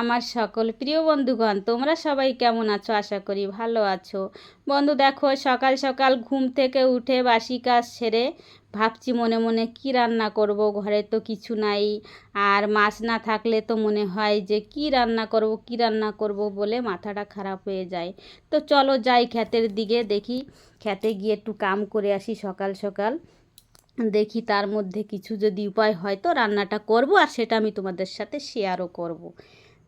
আমার সকল প্রিয় বন্ধুগণ, তোমরা সবাই কেমন আছো? আশা করি ভালো আছো। বন্ধু, দেখো, সকাল সকাল ঘুম থেকে উঠে বাসি কাজ সেরে ভাবছি মনে মনে কি রান্না করব? ঘরে তো কিছু নাই। আর মাছ না থাকলে তো মনে হয় যে কি রান্না করব, কি রান্না করব বলে মাথাটা খারাপ হয়ে যায়। তো চলো যাই ক্ষেতের দিকে, দেখি খেতে গিয়ে একটু কাম করে আসি সকাল সকাল। দেখি তার মধ্যে কিছু যদি উপায় হয় তো রান্নাটা করব, আর সেটা আমি তোমাদের সাথে শেয়ারও করব।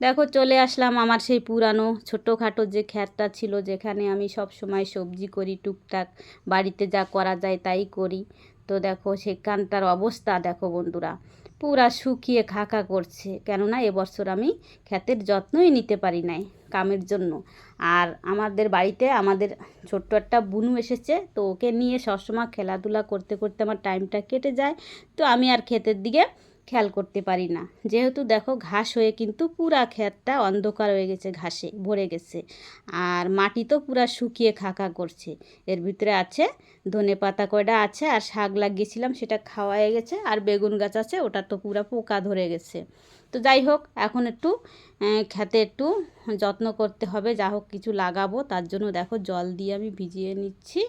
দেখো চলে আসলাম আমার সেই পুরানো ছোটোখাটো যে খ্যাতটা ছিল, যেখানে আমি সব সময় সবজি করি, টুকটাক বাড়িতে যা করা যায় তাই করি। তো দেখো সেখানটার অবস্থা দেখো বন্ধুরা, পুরা শুকিয়ে খাকা করছে, কেননা এবছর আমি ক্ষেতের যত্নই নিতে পারি নাই কামের জন্য। আর আমাদের বাড়িতে আমাদের ছোট্ট একটা বুনু এসেছে, তো ওকে নিয়ে সবসময় খেলাধুলা করতে করতে আমার টাইমটা কেটে যায়। তো আমি আর ক্ষেতের দিকে খেয়াল করতে পারি না। যেহেতু দেখো ঘাস হয়ে কিন্তু পুরা ক্ষেতটা অন্ধকার হয়ে গেছে, ঘাসে ভরে গেছে। আর মাটি তো পুরা শুকিয়ে খাকা করছে। এর ভিতরে আছে ধনে পাতা কয়টা আছে আর শাক লাগিয়েছিলাম, সেটা খাওয়া হয়ে গেছে। আর বেগুন গাছ আছে, ওটা তো পুরা পোকা ধরে গেছে। তো যাই হোক, এখন একটু খেতে একটু যত্ন করতে হবে। যা হোক কিছু লাগাবো, তার জন্য দেখো জল দিয়ে আমি ভিজিয়ে নিচ্ছি।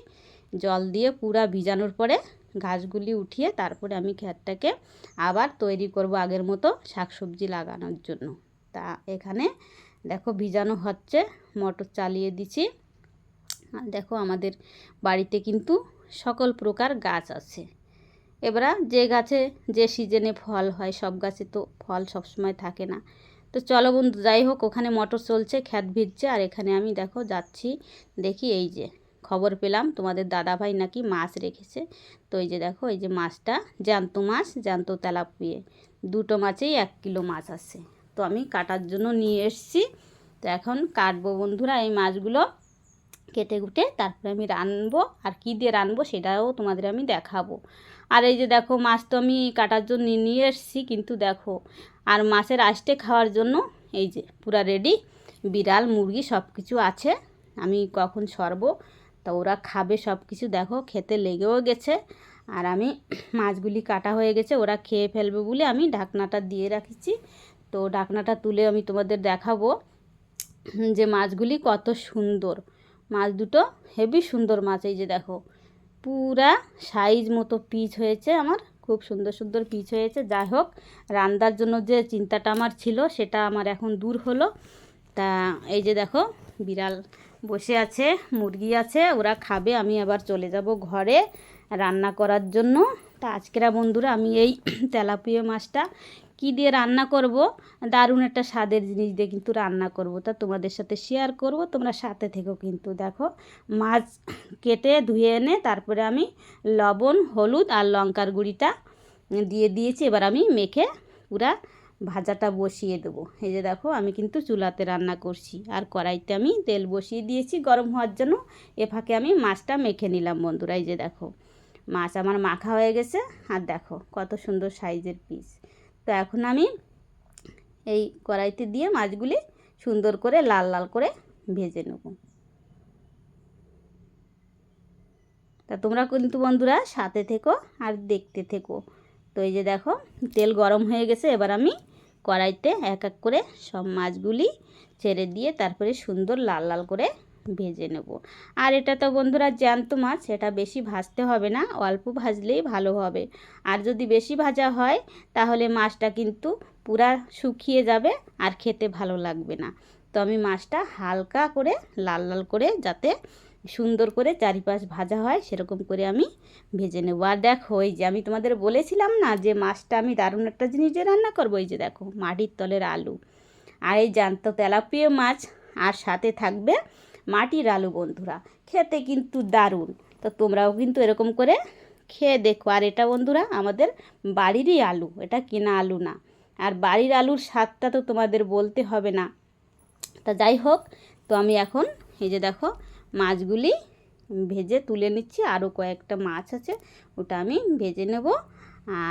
জল দিয়ে পুরা ভিজানোর পরে ঘাসগুলি উঠিয়ে তারপরে আমি ক্ষেতটাকে আবার তৈরি করব আগের মতো শাকসবজি লাগানোর জন্য। তা এখানে দেখো ভিজানো হচ্ছে, মটর চালিয়ে দিছি। দেখো আমাদের বাড়িতে কিন্তু সকল প্রকার গাছ আছে। এবার যে গাছে যে সিজনে ফল হয়, সব গাছে তো ফল সবসময় থাকে না। তো চলো বন্ধু, যাই হোক, ওখানে মটর চলছে খ্যাত ভিজছে, আর এখানে আমি দেখো যাচ্ছি, দেখি এই যে খবর পেলাম, তোমাদের দাদা ভাই নাকি মাছ রেখেছে। তো এই যে দেখো, এই যে মাছটা, জ্যান্ত মাছ, জ্যান্ত তেলাপুয়ে। দুটো মাছেই এক কিলো মাছ আছে। তো আমি কাটার জন্য নিয়ে এসছি। তো এখন কাটবো বন্ধুরা এই মাছগুলো কেটে কুটে, তারপরে আমি রানবো। আর কী দিয়ে রানবো সেটাও তোমাদের আমি দেখাবো। আর এই যে দেখো, মাছ তো আমি কাটার জন্য নিয়ে এসছি, কিন্তু দেখো, আর মাছের আষ্টে খাওয়ার জন্য এই যে পুরা রেডি বিড়াল, মুরগি সব কিছু আছে। আমি কখন সরবো? তা ওরা খাবে সব কিছু দেখো খেতে লেগেও গেছে। আর আমি মাছগুলি কাটা হয়ে গেছে, ওরা খেয়ে ফেলবে বলে আমি ঢাকনাটা দিয়ে রাখছি। তো ঢাকনাটা তুলে আমি তোমাদের দেখাবো যে মাছগুলি কত সুন্দর। মাছ দুটো হেভি সুন্দর মাছ, এই যে দেখো। পুরা সাইজ মতো পিচ হয়েছে আমার, খুব সুন্দর সুন্দর পিচ হয়েছে। যাই হোক রান্নার জন্য যে চিন্তাটা আমার ছিল, সেটা আমার এখন দূর হলো। তা এই যে দেখো, বিড়াল বসে আছে, মুরগি আছে, ওরা খাবে, আমি আবার চলে যাব ঘরে রান্না করার জন্য। তা আজকেরা বন্ধুরা, আমি এই তেলাপিয়া মাছটা কি দিয়ে রান্না করব? দারুণ একটা স্বাদের জিনিস দিয়ে কিন্তু রান্না করব। তা তোমাদের সাথে শেয়ার করব, তোমরা সাথে থেকেও কিন্তু, দেখো। মাছ কেটে ধুয়ে এনে তারপরে আমি লবণ, হলুদ আর লঙ্কার গুঁড়িটা দিয়ে দিয়েছি, এবার আমি মেখে পুরা ভাজাটা বসিয়ে দেবো। এই যে দেখো, আমি কিন্তু চুলাতে রান্না করছি। আর কড়াইতে আমি তেল বসিয়ে দিয়েছি গরম হওয়ার জন্য। এ ফাঁকে আমি মাছটা মেখে নিলাম বন্ধুরা, এই যে দেখো। মাছ আমার মাখা হয়ে গেছে। আর দেখো, কত সুন্দর সাইজের পিস। তো এখন আমি এই কড়াইতে দিয়ে মাছগুলি সুন্দর করে লাল লাল করে ভেজে নেব। তা তোমরা কিন্তু বন্ধুরা সাথে থেকো আর দেখতে থেকো। তো এই যে দেখো, তেল গরম হয়ে গেছে। এবার আমি কড়াইতে এক এক করে সব মাছগুলি ছেড়ে দিয়ে তারপরে সুন্দর লাল লাল করে ভেজে নেব। আর এটা তো বন্ধুরা জ্যান্ত মাছ এটা বেশি ভাজতে হবে না, অল্প ভাজলেই ভালো হবে। আর যদি বেশি ভাজা হয়, তাহলে মাছটা কিন্তু পুরা শুকিয়ে যাবে আর খেতে ভালো লাগবে না। তো আমি মাছটা হালকা করে, লাল লাল করে যাতে সুন্দর করে চারিপাশ ভাজা হয়, সেরকম করে আমি ভেজে নেব। আর দেখো, এই যে আমি তোমাদের বলেছিলাম না যে মাছটা আমি দারুণ একটা জিনিস দিয়ে রান্না করব? এই যে দেখো, মাটির তলের আলু। আর এই জ্যান্ত তেলাপিয়া মাছ, আর সাথে থাকবে মাটির আলু বন্ধুরা। খেতে কিন্তু দারুণ। তো তোমরাও কিন্তু এরকম করে খেয়ে দেখো। আর এটা বন্ধুরা আমাদের বাড়িরই আলু, এটা কেনা আলু না। আর বাড়ির আলুর স্বাদটা তো তোমাদের বলতে হবে না। তা যাই হোক, তো আমি এখন, এই যে দেখো মাছগুলি ভেজে তুলে নিচ্ছি। আরও কয়েকটা মাছ আছে, ওটা আমি ভেজে নেব।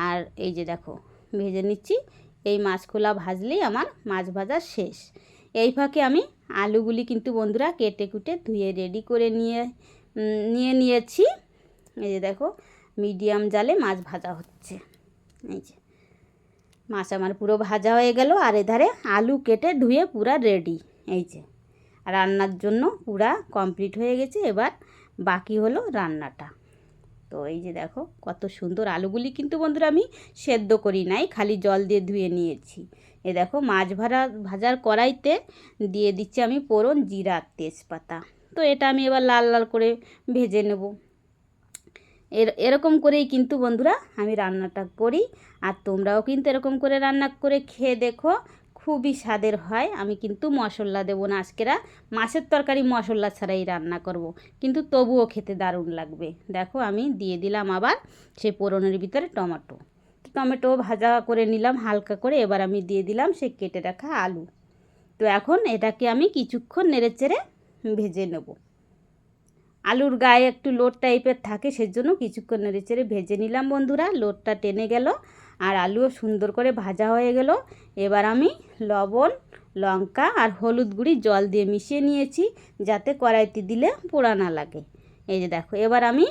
আর এই যে দেখো, ভেজে নিচ্ছি। এই মাছ খোলা ভাজলেই আমার মাছ ভাজা শেষ। এই ফাঁকে আমি আলুগুলি কিন্তু বন্ধুরা কেটে কুটে ধুয়ে রেডি করে নিয়ে নিয়ে নিয়েছি। এই যে দেখো মিডিয়াম জালে মাছ ভাজা হচ্ছে। এই যে, মাছ আমার পুরো ভাজা হয়ে গেল। আর এধারে আলু কেটে ধুয়ে পুরা রেডি এই যে রান্নার জন্য পুরা কমপ্লিট হয়ে গেছে। এবার বাকি হলো রান্নাটা। তো এই যে দেখো, কত সুন্দর আলুগুলি কিন্তু বন্ধুরা আমি সেদ্ধ করি নাই, খালি জল দিয়ে ধুয়ে নিয়েছি। এ দেখো, মাছ ভাড়া, ভাজার কড়াইতে দিয়ে দিচ্ছি আমি পোড়ন জিরা, তেজপাতা। তো এটা আমি এবার লাল লাল করে ভেজে নেব। এর, এরকম করেই কিন্তু বন্ধুরা আমি রান্নাটা করি। আর তোমরাও কিন্তু এরকম করে রান্না করে খেয়ে দেখো। খুবই স্বাদের হয়। আমি কিন্তু মশলা দেবো না আজকেরা মাছের তরকারি মশলা ছাড়াই রান্না করব। কিন্তু তবুও খেতে দারুণ লাগবে। দেখো আমি দিয়ে দিলাম আবার সেই পোড়নের ভিতরে টমেটো। টমেটো ভাজা করে নিলাম হালকা করে। এবার আমি দিয়ে দিলাম সেই কেটে রাখা আলু। তো এখন এটাকে আমি কিছুক্ষণ নেড়ে চেড়ে ভেজে নেব। আলুর গায়ে একটু লোড টাইপের থাকে, সেজন্য কিছুক্ষণ নেড়ে চেড়ে ভেজে নিলাম বন্ধুরা। লোডটা টেনে গেল। আর আলুও সুন্দর করে ভাজা হয়ে গেল। এবার আমি লবণ, লঙ্কা আর হলুদ গুঁড়ি জল দিয়ে মিশিয়ে নিয়েছি যাতে কড়াইতে দিলে পোড়া না লাগে। এই যে দেখো, এবার আমি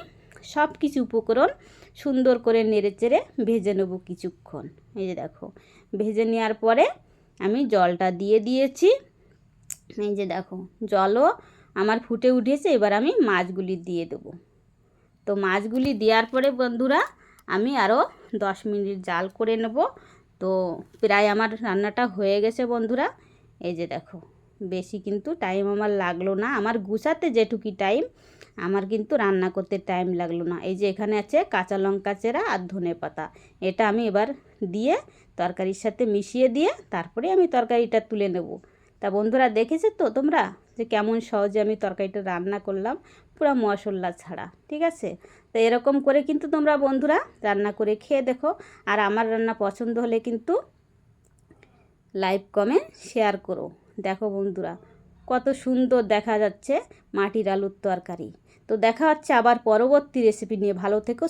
সব কিছু উপকরণ সুন্দর করে নেড়ে চেড়ে ভেজে নেব কিছুক্ষণ। এই যে দেখো, ভেজে নেওয়ার পরে আমি জলটা দিয়ে দিয়েছি। এই যে দেখো, জলও আমার ফুটে উঠেছে, এবার আমি মাছগুলি দিয়ে দেবো। তো মাছগুলি দেওয়ার পরে বন্ধুরা, আমি আরও দশ মিনিট জাল করে নেব। তো প্রায় আমার রান্নাটা হয়ে গেছে বন্ধুরা। এই যে দেখো, বেশি কিন্তু টাইম আমার লাগল না। আমার গুছাতে যেটুকি টাইম আমার কিন্তু রান্না করতে টাইম লাগল না। এই যে এখানে আছে কাঁচা লঙ্কা চেরা আর ধনে পাতা। এটা আমি এবার দিয়ে তরকারির সাথে মিশিয়ে দিয়ে তারপরে আমি তরকারিটা তুলে নেব। তা বন্ধুরা দেখেছ তো তোমরা যে কেমন সহজে আমি তরকারিটা রান্না করলাম? পুরো মশলা ছাড়া, ঠিক আছে? তো এরকম করে কিন্তু তোমরা বন্ধুরা রান্না করে খেয়ে দেখো। আর আমার রান্না পছন্দ হলে কিন্তু লাইভ কমেন্ট, শেয়ার করো। দেখো বন্ধুরা, কত সুন্দর দেখা যাচ্ছে মাটির আলুর তরকারি। তো দেখা হচ্ছে আবার পরবর্তী রেসিপি নিয়ে। ভালো থেকো